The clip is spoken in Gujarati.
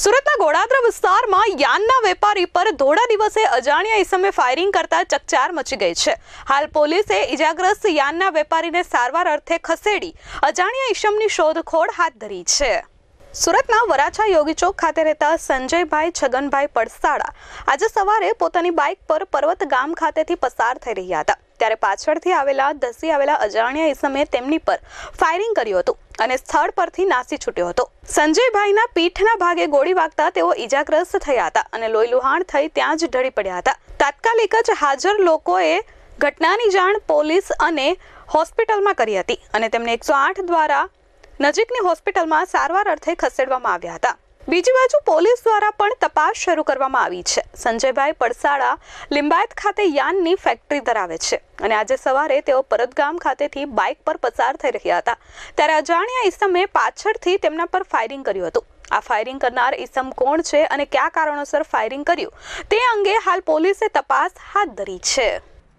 સુરતના ગોળાદ્ર વિસ્તારમાં યાનના વેપારી પર ધોળા દિવસે અજાણ્યા ઈસમે ફાયરિંગ કરતા ચકચાર મચી ગઈ છે. હાલ પોલીસે ઈજાગ્રસ્ત યાનના વેપારીને સારવાર અર્થે ખસેડી અજાણ્યા ઈસમની શોધખોળ હાથ ધરી છે. સુરતના વરાછા યોગી ચોક ખાતે રહેતા સંજયભાઈ છગનભાઈ પડસાળા આજે સવારે પોતાની બાઇક પર પર્વત ગામ ખાતેથી પસાર થઈ રહ્યા હતા. ત્યારે પાછળથી આવેલા, ધસી આવેલા અજાણ્યા ઈસમે તેમની પર ફાયરિંગ કર્યું હતું. અને સ્થળ પરથી નાસી છૂટ્યો હતો. સંજયભાઈના પીઠના ભાગે ગોળી વાગતા તેઓ ઈજાગ્રસ્ત થયા હતા અને લોહીલુહાણ થઈ ત્યાં જ ઢળી પડ્યા હતા. તાત્કાલિક જ હાજર લોકોએ ઘટનાની જાણ પોલીસ અને હોસ્પિટલમાં કરી હતી અને તેમને એકસો આઠ દ્વારા નજીકની હોસ્પિટલમાં સારવાર અર્થે ખસેડવામાં આવ્યા હતા. બીજી બાજુ પોલીસ દ્વારા પણ તપાસ શરૂ કરવામાં આવી છે. સંજયભાઈ પડસાળા લિંબાયત ખાતે યાનની ફેક્ટરી ધરાવે છે અને આજે સવારે તેઓ પરતગામ ખાતેથી બાઇક પર પસાર થઈ રહ્યા હતા. ત્યારે અજાણ્યા ઈસમે પાછળથી તેમના પર ફાયરિંગ કર્યું હતું. આ ફાયરિંગ કરનાર ઈસમ કોણ છે અને કયા કારણોસર ફાયરિંગ કર્યું તે અંગે હાલ પોલીસે તપાસ હાથ ધરી છે.